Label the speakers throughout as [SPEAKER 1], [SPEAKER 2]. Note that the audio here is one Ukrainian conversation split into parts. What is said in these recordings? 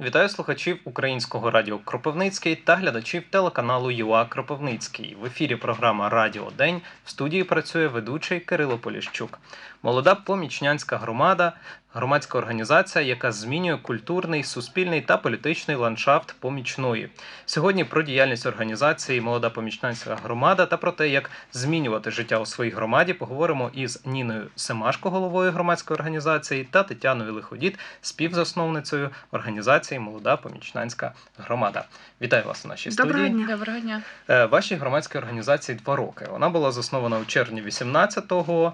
[SPEAKER 1] Вітаю слухачів українського радіо Кропивницький та глядачів телеканалу ЮА Кропивницький. В ефірі програма Радіо День в студії працює ведучий Кирило Поліщук. Молода помічнянська громада, громадська організація, яка змінює культурний, суспільний та політичний ландшафт помічної. Сьогодні про діяльність організації Молода помічнянська громада та про те, як змінювати життя у своїй громаді, поговоримо із Ніною Семашко, головою громадської організації, та Тетяною Лиходіт, співзасновницею організації Молода помічнянська громада. Вітаю вас у нашій
[SPEAKER 2] Доброго
[SPEAKER 1] студії.
[SPEAKER 2] дня.
[SPEAKER 3] Доброго дня.
[SPEAKER 1] Е, Вашій громадській організації два роки. Вона була заснована у червні 18-го.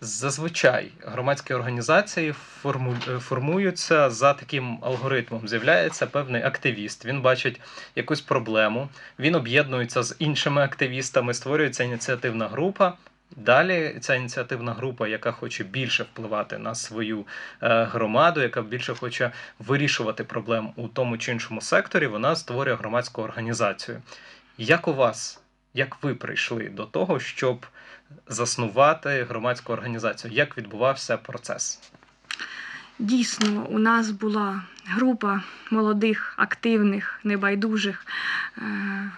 [SPEAKER 1] Зазвичай громадські організації форму- формуються за таким алгоритмом. З'являється певний активіст. Він бачить якусь проблему, він об'єднується з іншими активістами, створюється ініціативна група. Далі ця ініціативна група, яка хоче більше впливати на свою е, громаду, яка більше хоче вирішувати проблем у тому чи іншому секторі, вона створює громадську організацію. Як у вас, як ви прийшли до того, щоб заснувати громадську організацію? Як відбувався процес?
[SPEAKER 2] Дійсно, у нас була група молодих, активних, небайдужих е,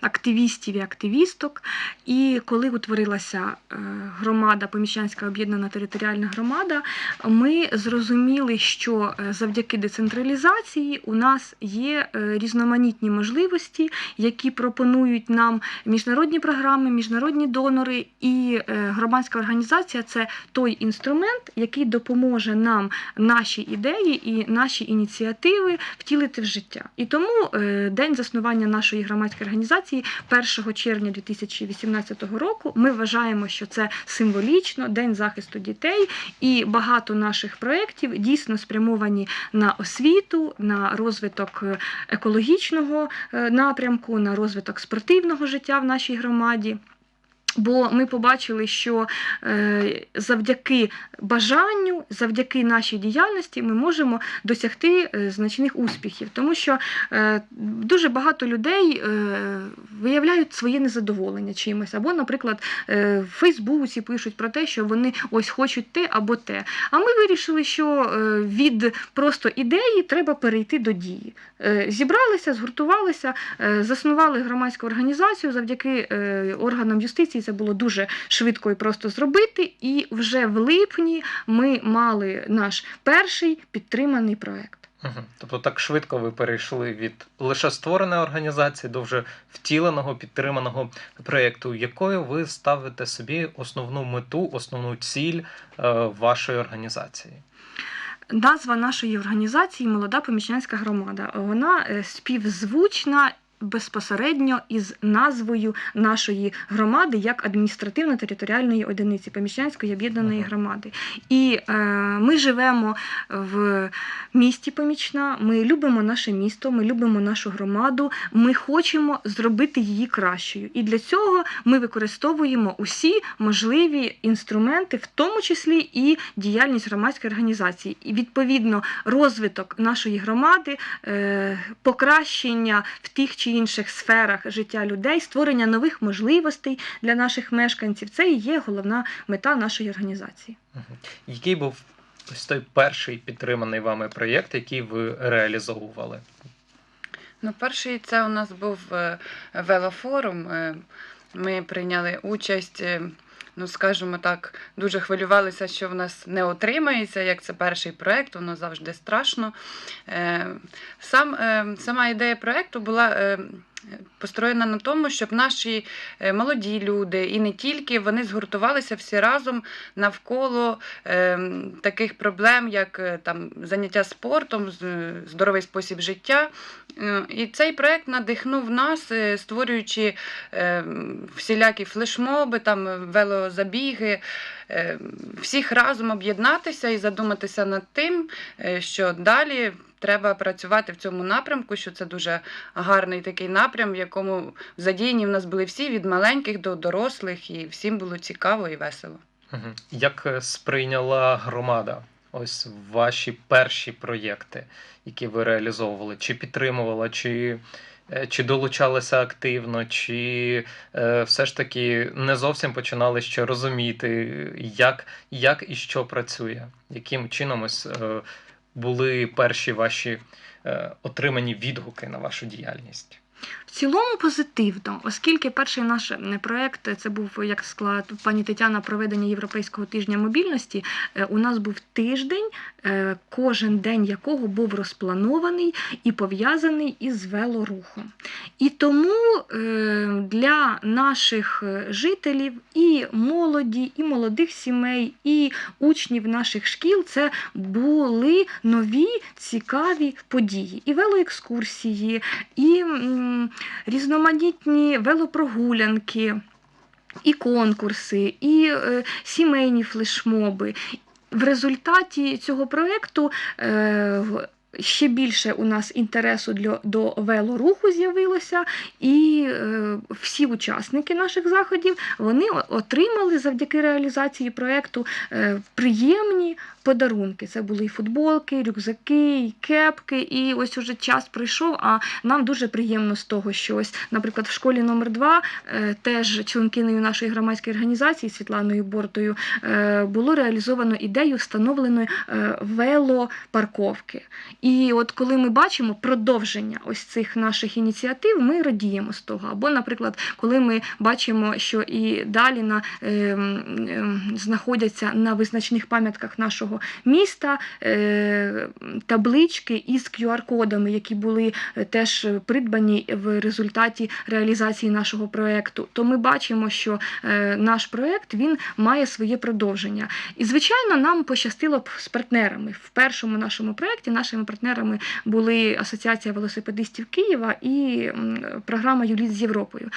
[SPEAKER 2] активістів і активісток. І коли утворилася е, громада, поміщанська об'єднана територіальна громада, ми зрозуміли, що е, завдяки децентралізації у нас є е, різноманітні можливості, які пропонують нам міжнародні програми, міжнародні донори і громадська організація це той інструмент, який допоможе нам наші ідеї і наші ініціативи втілити в життя. І тому день заснування нашої громадської організації 1 червня 2018 року. Ми вважаємо, що це символічно день захисту дітей, і багато наших проєктів дійсно спрямовані на освіту, на розвиток е, екологічного е, напрямку, на розвиток спортивного життя в нашій громаді. Бо ми побачили, що е, завдяки бажанню, завдяки нашій діяльності ми можемо досягти е, значних успіхів, тому що е, дуже багато людей виявляють своє незадоволення чимось, або, наприклад, в Фейсбуці пишуть про те, що вони ось хочуть те або те. А ми вирішили, що від просто ідеї треба перейти до дії. Зібралися, згуртувалися, заснували громадську організацію завдяки органам юстиції. Це було дуже швидко і просто зробити. І вже в липні ми мали наш перший підтриманий проект.
[SPEAKER 1] Мгм. Тобто так швидко ви перейшли від лише створеної організації до вже втіленого, підтриманого проєкту, якою ви ставите собі основну мету, основну ціль е, вашої організації?
[SPEAKER 2] Назва нашої організації Молода помічнянська громада. Вона е, співзвучна. Безпосередньо із назвою нашої громади як адміністративно-територіальної одиниці Поміщанської об'єднаної громади. І е, ми живемо в місті Помічна. Ми любимо наше місто, ми любимо нашу громаду. Ми хочемо зробити її кращою. І для цього ми використовуємо усі можливі інструменти, в тому числі і діяльність громадської організації. І відповідно розвиток нашої громади, е, покращення в тих чи інших сферах життя людей, створення нових можливостей для наших мешканців це і є головна мета нашої організації.
[SPEAKER 1] Який був ось той перший підтриманий вами проєкт, який ви реалізовували?
[SPEAKER 3] Ну, перший це у нас був е, велофорум. Е, Ми прийняли участь. Ну, скажімо так, дуже хвилювалися, що в нас не отримається, як це перший проєкт, воно завжди страшно. Е, Сам, е, сама ідея проєкту була е, построєна на тому, щоб наші е, молоді люди і не тільки вони згуртувалися всі разом навколо е, таких проблем, як е, там заняття спортом, здоровий спосіб життя. Е, І цей проект надихнув нас, створюючи е, всілякі флешмоби, там велозабіги, е, всіх разом об'єднатися і задуматися над тим, що далі треба працювати в цьому напрямку, що це дуже гарний такий напрям, в якому задіяні в нас були всі від маленьких до дорослих, і всім було цікаво і весело.
[SPEAKER 1] Як е, сприйняла громада ось ваші перші проєкти, які ви реалізовували? Чи підтримувала, чи, е, чи долучалися активно, чи е, все ж таки не зовсім починали ще розуміти, як, як і що працює? Яким чином ось е, були перші ваші е, отримані відгуки на вашу діяльність?
[SPEAKER 2] В цілому позитивно, оскільки перший наш е, проект це був, як сказала пані Тетяна, проведення Європейського тижня мобільності. Е, У нас був тиждень, е, кожен день якого був розпланований і пов'язаний із велорухом. І тому е, для наших е, жителів і молоді, і молодих сімей, і учнів наших шкіл це були нові цікаві події. І велоекскурсії, і різноманітні велопрогулянки, і конкурси, і е, сімейні флешмоби. В результаті цього проєкту е, ще більше у нас інтересу для, до велоруху з'явилося, і е, всі учасники наших заходів вони отримали завдяки реалізації проєкту е, приємні подарунки. Це були і футболки, і рюкзаки, і кепки. І ось уже час пройшов. А нам дуже приємно з того, що ось, наприклад, в школі номер 2 теж членкиною нашої громадської організації Світланою Бортою е, було реалізовано ідею встановленої е, велопарковки. І от коли ми бачимо продовження ось цих наших ініціатив, ми радіємо з того. Або, наприклад, коли ми бачимо, що і далі на, ем, ем, знаходяться на визначних пам'ятках нашого міста е, таблички із QR-кодами, які були е, теж придбані в результаті реалізації нашого проєкту, то ми бачимо, що е, наш проєкт має своє продовження. І, звичайно, нам пощастило б з партнерами. В першому нашому проєкті нашими партнерами були Асоціація велосипедистів Києва і програма Юліт з Європою.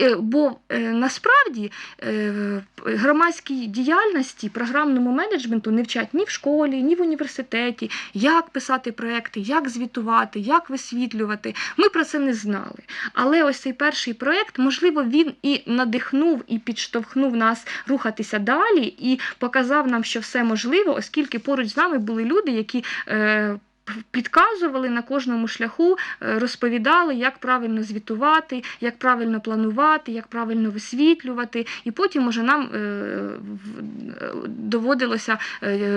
[SPEAKER 2] Е, Бо е, насправді е, громадській діяльності, програмному менеджменту не вчать ні в школі, ні в університеті, як писати проекти, як звітувати, як висвітлювати. Ми про це не знали. Але ось цей перший проект, можливо, він і надихнув, і підштовхнув нас рухатися далі, і показав нам, що все можливо, оскільки поруч з нами були люди, які. Підказували на кожному шляху, е, розповідали, як правильно звітувати, як правильно планувати, як правильно висвітлювати. І потім уже нам е, е, доводилося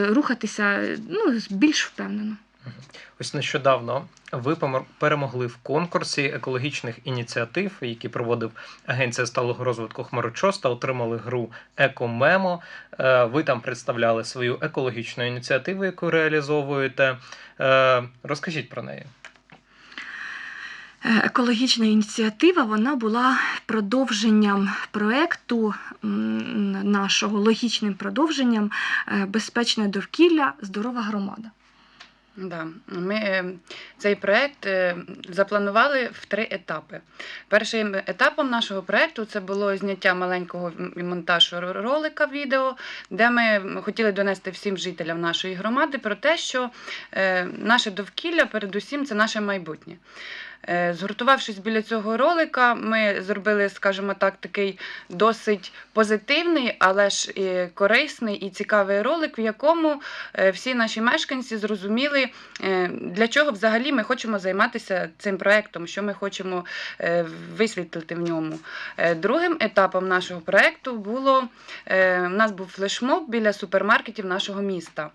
[SPEAKER 2] рухатися ну, більш впевнено.
[SPEAKER 1] Ось нещодавно ви перемогли в конкурсі екологічних ініціатив, які проводив Агенція сталого розвитку Хмарочос та отримали гру Екомемо. Е, Ви там представляли свою екологічну ініціативу, яку реалізовуєте. Е, Розкажіть про неї.
[SPEAKER 2] Е, Екологічна ініціатива вона була продовженням проекту нашого логічним продовженням безпечне довкілля, здорова громада.
[SPEAKER 3] Да. Ми е, цей проект е, запланували в три етапи. Першим етапом нашого проекту це було зняття маленького монтажу ролика відео, де ми хотіли донести всім жителям нашої громади про те, що е, наше довкілля, передусім, це наше майбутнє. Згуртувавшись біля цього ролика, ми зробили, скажімо так, такий досить позитивний, але ж корисний і цікавий ролик, в якому всі наші мешканці зрозуміли, е, для чого взагалі ми хочемо займатися цим проектом, що ми хочемо е, висвітлити в ньому. Е, Другим етапом нашого проекту було у нас був флешмоб біля супермаркетів нашого міста.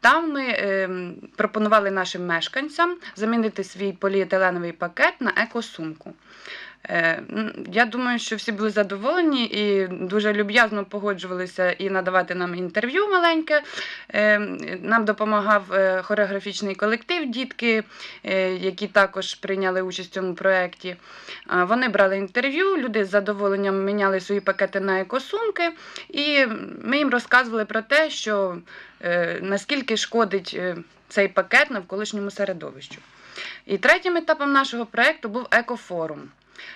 [SPEAKER 3] Там ми пропонували нашим мешканцям замінити свій поліетиленовий пакет на екосумку. Е, Я думаю, що всі були задоволені і дуже люб'язно погоджувалися і надавати нам інтерв'ю маленьке. Е, Нам допомагав е, хореографічний колектив, дітки, які також прийняли участь в цьому проєкті. Вони брали інтерв'ю, люди з задоволенням міняли свої пакети на екосумки, і ми їм розказували про те, що наскільки шкодить цей пакет навколишньому середовищу. І третім етапом нашого проєкту був екофорум.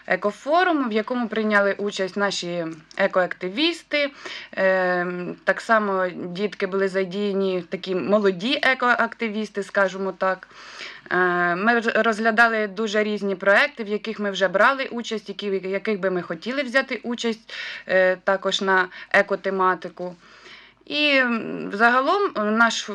[SPEAKER 3] Екофорум, в якому прийняли участь наші екоактивісти. Е, Так само дітки були задіяні такі молоді екоактивісти, скажімо так. Е, Ми розглядали дуже різні проекти, в яких ми вже брали участь, в яких би ми хотіли взяти участь е, також на екотематику. І загалом наш,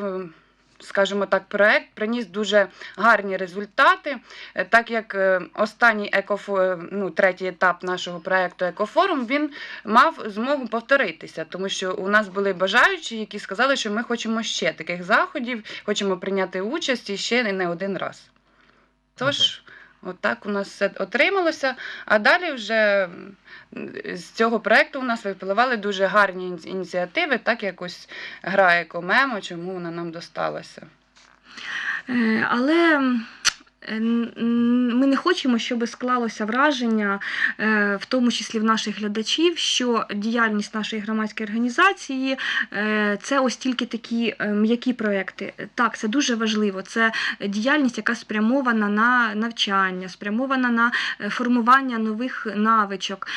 [SPEAKER 3] скажімо так, проект приніс дуже гарні результати, е, так як е, останній екофо, ну, третій етап нашого проекту Екофорум він мав змогу повторитися, тому що у нас були бажаючі, які сказали, що ми хочемо ще таких заходів, хочемо прийняти участь і ще не один раз. Тож, отак у нас все отрималося. А далі вже з цього проекту у нас випливали дуже гарні ініціативи, так як ось гра чому вона нам досталася.
[SPEAKER 2] Е, Але ми не хочемо, щоб склалося враження, е, в тому числі в наших глядачів, що діяльність нашої громадської організації е, це ось тільки такі е, м'які проекти. Так, це дуже важливо. Це діяльність, яка спрямована на навчання, спрямована на е, формування нових навичок.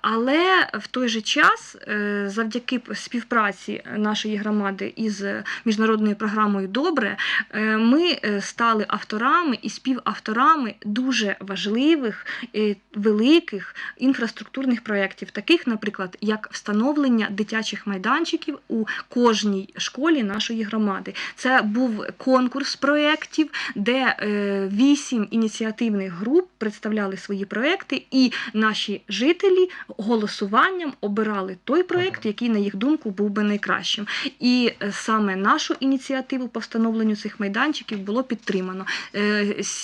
[SPEAKER 2] Але в той же час, е, завдяки співпраці нашої громади із міжнародною програмою Добре, Е, ми е, стали авторами і співавторами дуже важливих, е, великих інфраструктурних проєктів, таких, наприклад, як встановлення дитячих майданчиків у кожній школі нашої громади. Це був конкурс проєктів, де е, вісім ініціативних груп представляли свої проєкти, і наші жителі голосуванням обирали той проєкт, який, на їх думку, був би найкращим. І е, саме нашу ініціативу по встановленню цих майданчиків було підтримано.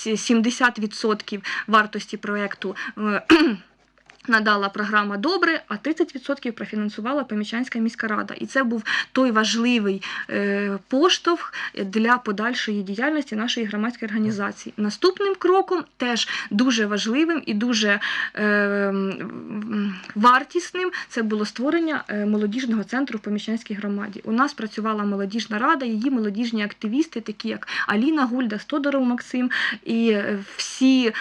[SPEAKER 2] Е, с- 70% вартості проєкту. Надала програма добре, а 30% профінансувала Помічанська міська рада. І це був той важливий е, поштовх для подальшої діяльності нашої громадської організації. Наступним кроком, теж дуже важливим і дуже е, вартісним, це було створення е, молодіжного центру в Помічанській громаді. У нас працювала молодіжна рада, її молодіжні активісти, такі як Аліна Гульда, Стодоров Максим, і всі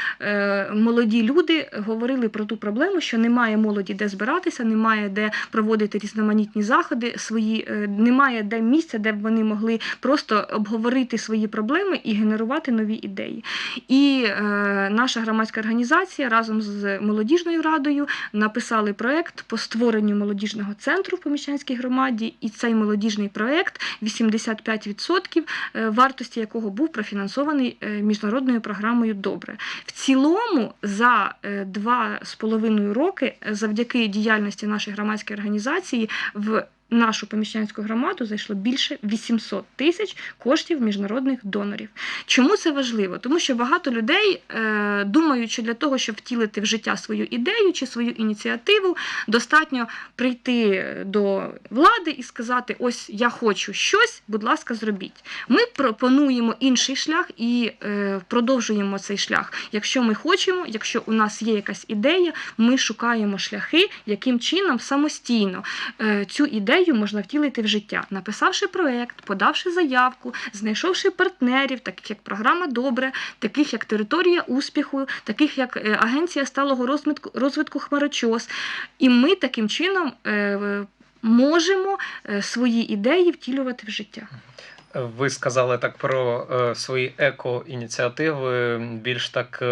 [SPEAKER 2] молоді люди говорили про ту проблему, проблему, що немає молоді, де збиратися, немає де проводити різноманітні заходи, свої е, немає де місця, де б вони могли просто обговорити свої проблеми і генерувати нові ідеї. І е, наша громадська організація разом з молодіжною радою написали проект по створенню молодіжного центру в Поміщанській громаді, і цей молодіжний проект 85% е, вартості якого був профінансований е, міжнародною програмою Добре. В цілому за 2,5 минулі роки е, завдяки діяльності нашої громадської організації в нашу поміщанську громаду зайшло більше 800 тисяч коштів міжнародних донорів. Чому це важливо? Тому що багато людей е, думають, що для того, щоб втілити в життя свою ідею чи свою ініціативу, достатньо прийти до влади і сказати: ось я хочу щось, будь ласка, зробіть. Ми пропонуємо інший шлях і е, продовжуємо цей шлях. Якщо ми хочемо, якщо у нас є якась ідея, ми шукаємо шляхи, яким чином самостійно е, цю ідею можна втілити в життя, написавши проект, подавши заявку, знайшовши партнерів, таких як програма Добре, таких як територія успіху, таких як е, Агенція сталого розвитку, Хмарочос. І ми таким чином е, можемо е, свої ідеї втілювати в життя.
[SPEAKER 1] Ви сказали так про свої еко-ініціативи, більш так.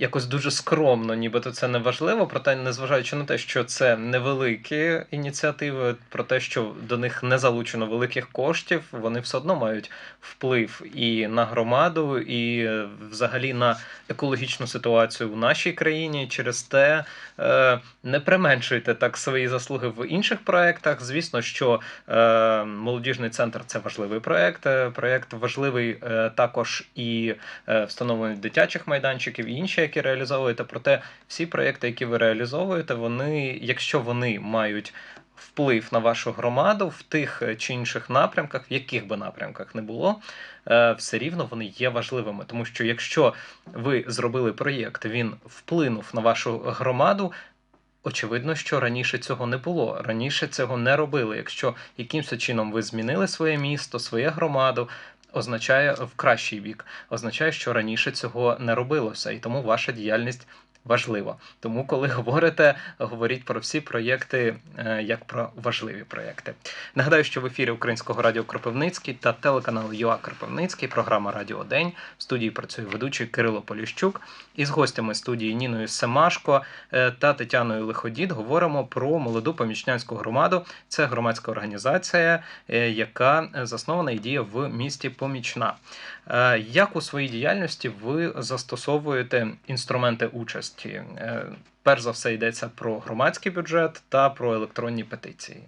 [SPEAKER 1] Якось дуже скромно, нібито це не важливо, проте незважаючи на те, що це невеликі ініціативи, про те, що до них не залучено великих коштів, вони все одно мають вплив і на громаду, і е, взагалі на екологічну ситуацію в нашій країні. Через те е, не применшуйте так свої заслуги в інших проєктах. Звісно, що е, молодіжний центр це важливий проєкт. е, Проєкт важливий також і встановлення дитячих майданчиків, і інші, які реалізовуєте. Проте всі проєкти, які ви реалізовуєте, вони, якщо вони мають вплив на вашу громаду в тих е, чи інших напрямках, в яких би напрямках не було, е, все рівно вони є важливими. Тому що якщо ви зробили проєкт, він вплинув на вашу громаду. Очевидно, що раніше цього не було. Раніше цього не робили. Якщо якимось чином ви змінили своє місто, свою громаду, означає в кращий бік, означає, що раніше цього не робилося, і тому ваша діяльність важливо. Тому, коли говорите, говоріть про всі проєкти е, як про важливі проєкти. Нагадаю, що в ефірі Українського радіо Кропивницький та телеканалу ЮА Кропивницький, програма Радіо День. В студії працює ведучий Кирило Поліщук. Із гостями студії Ніною Семашко е, та Тетяною Лиходід говоримо про молоду помічнянську громаду. Це громадська організація, е, яка заснована і діє в місті Помічна. Е, Як у своїй діяльності ви застосовуєте інструменти участі? Е, Перш за все йдеться про громадський бюджет та про електронні петиції.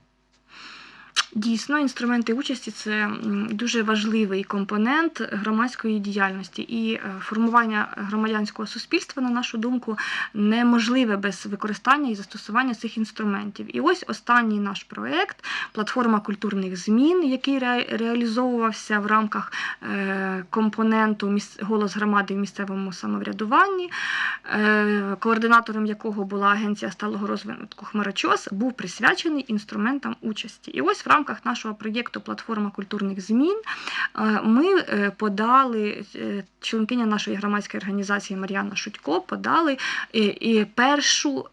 [SPEAKER 2] Дійсно, інструменти участі це дуже важливий компонент громадської діяльності, і е, формування громадянського суспільства, на нашу думку, неможливе без використання і застосування цих інструментів. І ось останній наш проект платформа культурних змін, який ре- реалізовувався в рамках е, компоненту голос громади в місцевому самоврядуванні, е, координатором якого була агенція сталого розвитку Хмарочос, був присвячений інструментам участі. І ось в рамках нашого проєкту Платформа культурних змін е, ми е, подали, е, членкиня нашої громадської організації Мар'яна Шутько подали першу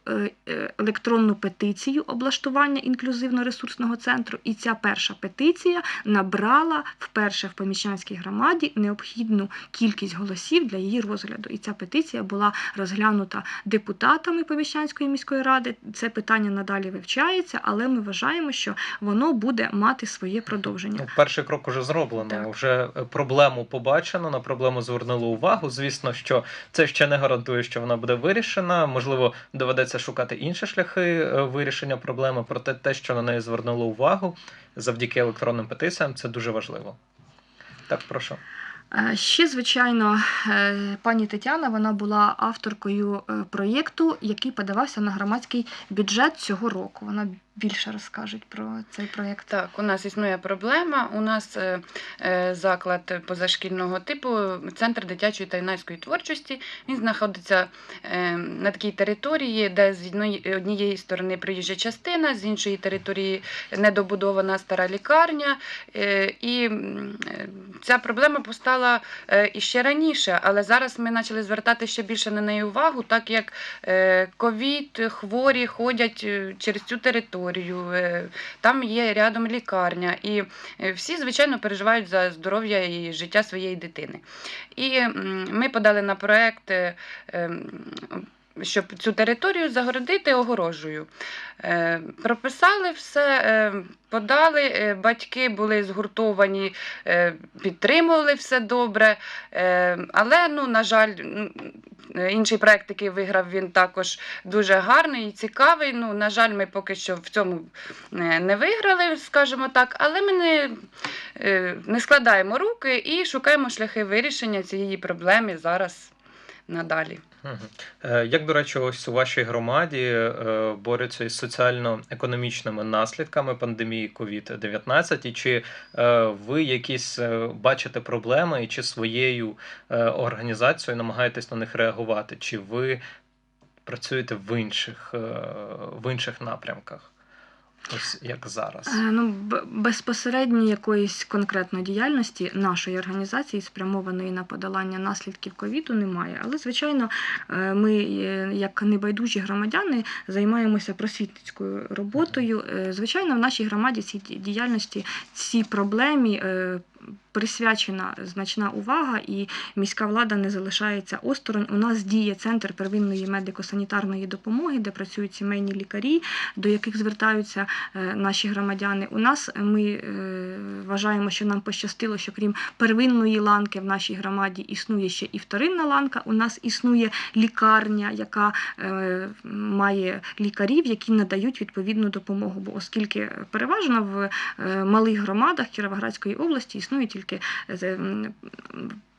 [SPEAKER 2] електронну петицію облаштування інклюзивно-ресурсного центру. І ця перша петиція набрала вперше в помічнянській громаді необхідну кількість голосів для її розгляду. І ця петиція була розглянута депутатами Поміщанської міської ради. Це питання надалі вивчається, але ми вважаємо, що воно буде мати своє продовження.
[SPEAKER 1] Ну, перший крок уже зроблено.
[SPEAKER 2] Так.
[SPEAKER 1] Вже е, проблему побачено, на проблему звернули увагу. Звісно, що це ще не гарантує, що вона буде вирішена. Можливо, доведеться шукати інші шляхи е, вирішення проблеми. Проте те, що на неї звернули увагу завдяки електронним петиціям, це дуже важливо. Так, прошу.
[SPEAKER 2] Е, Ще, звичайно, пані Тетяна вона була авторкою проєкту, який подавався на громадський бюджет цього року. Вона більше розкаже про цей проєкт.
[SPEAKER 3] Так, у нас існує проблема. У нас е, е, заклад позашкільного типу, центр дитячої та юнацької творчості. Він знаходиться е, на такій території, де з однієї сторони приїжджа частина, з іншої території недобудована стара лікарня. І ця проблема постала іще раніше, але зараз ми почали звертати ще більше на неї увагу, так як ковід, хворі ходять через цю територію. Е, Там є рядом лікарня, і е, всі, звичайно, переживають за здоров'я і життя своєї дитини. І ми подали на проект. Щоб цю територію загородити огорожею. Е, прописали все, е, подали, е, батьки були згуртовані, підтримували все добре. Але, ну, на жаль, інший проект, який виграв, він також дуже гарний і цікавий. Ну, на жаль, ми поки що в цьому не виграли, скажімо так, але ми не, не складаємо руки і шукаємо шляхи вирішення цієї проблеми зараз надалі.
[SPEAKER 1] Е, Як, до речі, ось у вашій громаді е, борються із соціально-економічними наслідками пандемії COVID-19, і чи е, ви якісь бачите проблеми, і чи своєю організацією намагаєтесь на них реагувати, чи ви працюєте в інших, в інших напрямках? Ось як зараз.
[SPEAKER 2] Е, Ну, безпосередньо якоїсь конкретної діяльності нашої організації, спрямованої на подолання наслідків ковіду, немає. Але, звичайно, е, ми, е, як небайдужі громадяни, займаємося просвітницькою роботою. Звичайно, в нашій громаді цій діяльності цій проблемі. Е, Присвячена значна увага, і міська влада не залишається осторонь. У нас діє центр первинної медико-санітарної допомоги, де працюють сімейні лікарі, до яких звертаються е, наші громадяни. У нас ми е, вважаємо, що нам пощастило, що крім первинної ланки в нашій громаді існує ще і вторинна ланка. У нас існує лікарня, яка е, має лікарів, які надають відповідну допомогу. Бо оскільки переважно в е, малих громадах Кіровоградської області існує тільки е,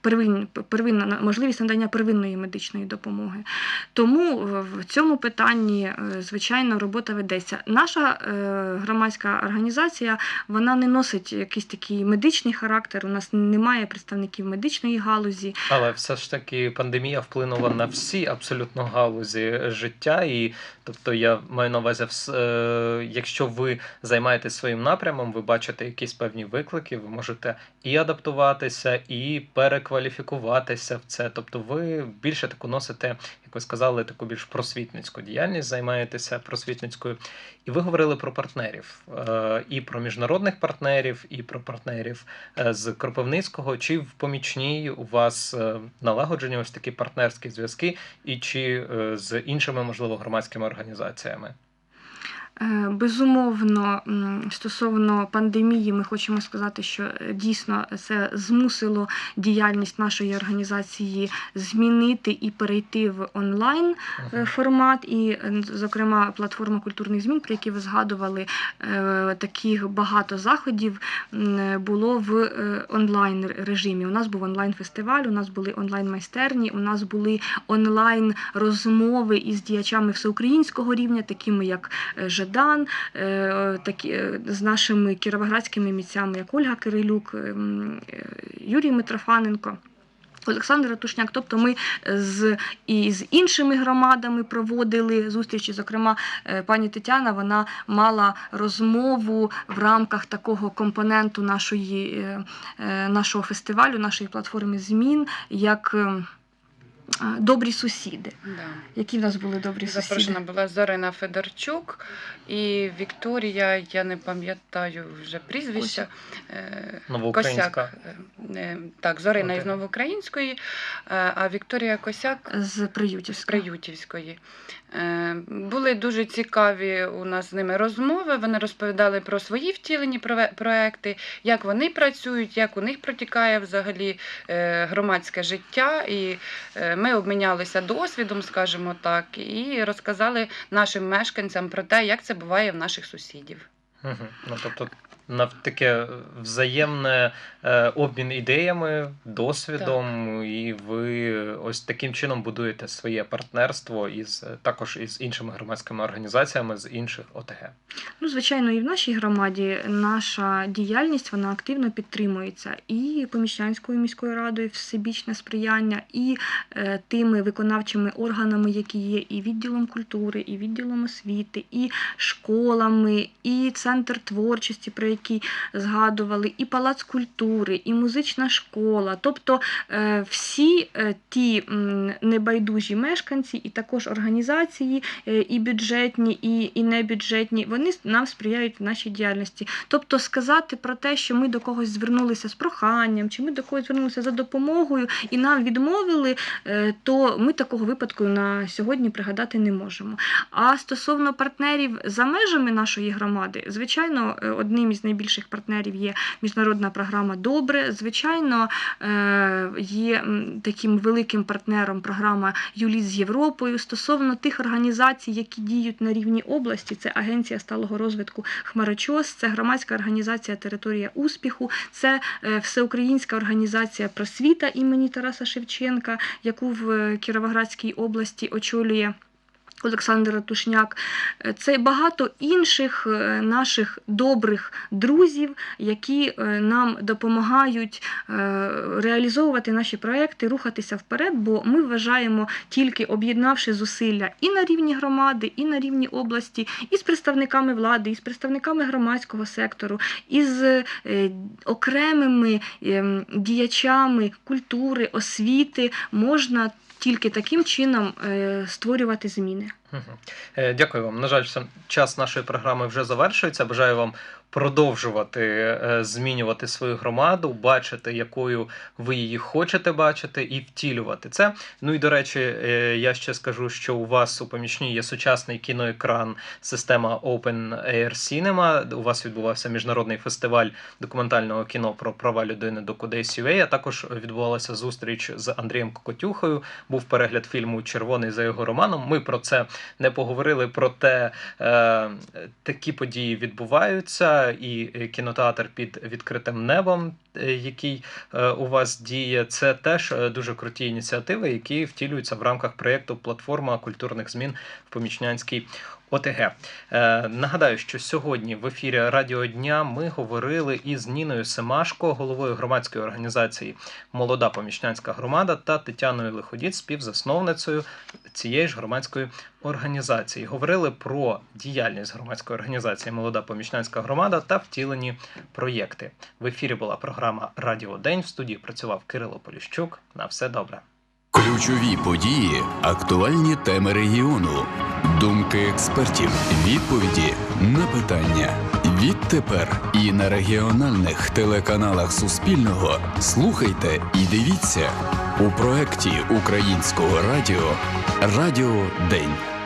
[SPEAKER 2] первин- первинна можливість надання первинної медичної допомоги. Тому в цьому питанні, е, звичайно, робота ведеться. Наша е, громадська організація вона не носить якийсь такий медичний характер. У нас немає представників медичної галузі.
[SPEAKER 1] Але все ж таки пандемія вплинула на всі абсолютно галузі життя. І тобто я маю на увазі, е, якщо ви займаєтесь своїм напрямом, ви бачите якісь певні виклики, ви можете і адаптуватися, і перекваліфікуватися в це. Тобто, ви більше таку носите, як ви сказали, таку більш просвітницьку діяльність, займаєтеся просвітницькою. І ви говорили про партнерів е, і про міжнародних партнерів, і про партнерів е, з Кропивницького. Чи в помічній у вас е, налагоджені ось такі партнерські зв'язки, і чи з іншими, можливо, громадськими організаціями?
[SPEAKER 2] Е, Безумовно, стосовно пандемії, ми хочемо сказати, що е, дійсно це змусило діяльність нашої організації змінити і перейти в онлайн е, формат. І, зокрема, платформа культурних змін, про які ви згадували, таких багато заходів було в онлайн режимі. У нас був онлайн фестиваль, у нас були онлайн майстерні, у нас були онлайн розмови із діячами всеукраїнського рівня, такими як е, Жадан, е, такі, е, з нашими кіровоградськими митцями, як Ольга Кирилюк, ем, е, Юрій Митрофаненко. Олександр Ратушняк, тобто ми з і з іншими громадами проводили зустрічі. Зокрема, пані Тетяна вона мала розмову в рамках такого компоненту нашої, нашого фестивалю, нашої платформи змін, як е, е, добрі сусіди.
[SPEAKER 3] Да.
[SPEAKER 2] Які в нас були добрі сусіди?
[SPEAKER 3] Запрошена була Зорина Федорчук і Вікторія, я не пам'ятаю вже прізвища. е,
[SPEAKER 1] Новоукраїнська.
[SPEAKER 3] Косяк. е, е, Так, Зорина із Новоукраїнської, а Вікторія Косяк
[SPEAKER 2] з.
[SPEAKER 3] Приютівської. Е, Були дуже цікаві у нас з ними розмови. Вони розповідали про свої втілені проекти, як вони працюють, як у них протікає взагалі громадське життя. І ми обмінялися досвідом, скажімо так, і розказали нашим мешканцям про те, як це буває в наших сусідів.
[SPEAKER 1] Угу. Ну, тобто, на таке взаємне е, обмін ідеями, досвідом, і ви ось таким чином будуєте своє партнерство із е, також із іншими громадськими організаціями з інших ОТГ.
[SPEAKER 2] Ну, звичайно, і в нашій громаді наша діяльність вона активно підтримується і поміщанською міською радою всебічне сприяння, і е, тими виконавчими органами, які є, і відділом культури, і відділом освіти, і школами, і центр творчості, про який згадували, і палац культури, і музична школа. Тобто е, всі е, ті небайдужі мешканці, і також організації, е, і бюджетні, і, і небюджетні, вони нам сприяють в нашій діяльності. Тобто сказати про те, що ми до когось звернулися з проханням, чи ми до когось звернулися за допомогою і нам відмовили, то ми такого випадку на сьогодні пригадати не можемо. А стосовно партнерів за межами нашої громади, звичайно, одним із найбільших партнерів є міжнародна програма Добре. Звичайно, е, є таким великим партнером програма Юліт з Європою. Стосовно тих організацій, які діють на рівні області, це Агенція сталого розвитку Хмарочос, це громадська організація Територія успіху, це е, всеукраїнська організація просвіта імені Тараса Шевченка, яку в Кіровоградській області очолює. Олександр Ратушняк, Е, це багато інших е, наших добрих друзів, які е, нам допомагають реалізовувати наші проекти, рухатися вперед, бо ми вважаємо, тільки об'єднавши зусилля і на рівні громади, і на рівні області, і з представниками влади, і з представниками громадського сектору, і з окремими ем, діячами культури, освіти можна тільки таким чином е, створювати зміни.
[SPEAKER 1] Е, Дякую вам. На жаль, час нашої програми вже завершується. Бажаю вам продовжувати е, змінювати свою громаду, бачити, якою ви її хочете бачити, і втілювати це. Ну і до речі, е, я ще скажу, що у вас у помічній є сучасний кіноекран, система Open Air Cinema. У вас відбувався міжнародний фестиваль документального кіно про права людини до UA, а також відбувалася зустріч з Андрієм Кокотюхою. Був перегляд фільму Червоний за його романом. Ми про це не поговорили. Проте е, такі події відбуваються, і е, кінотеатр під відкритим небом, е, який е, у вас діє, це теж дуже круті ініціативи, які втілюються в рамках проєкту Платформа культурних змін в Помічнянській ОТГ. Е, нагадаю, що сьогодні в ефірі Радіо Дня ми говорили із Ніною Семашко, головою громадської організації Молода помічнянська громада та Тетяною Лиходіт, співзасновницею цієї ж громадської організації. Говорили про діяльність громадської організації Молода помічнянська громада та втілені проєкти. В ефірі була програма Радіо День. В студії працював Кирило Поліщук. На все добре.
[SPEAKER 4] Ключові події, актуальні теми регіону, думки експертів, відповіді на питання. Відтепер і на регіональних телеканалах Суспільного слухайте і дивіться у проєкті Українського радіо Радіо День.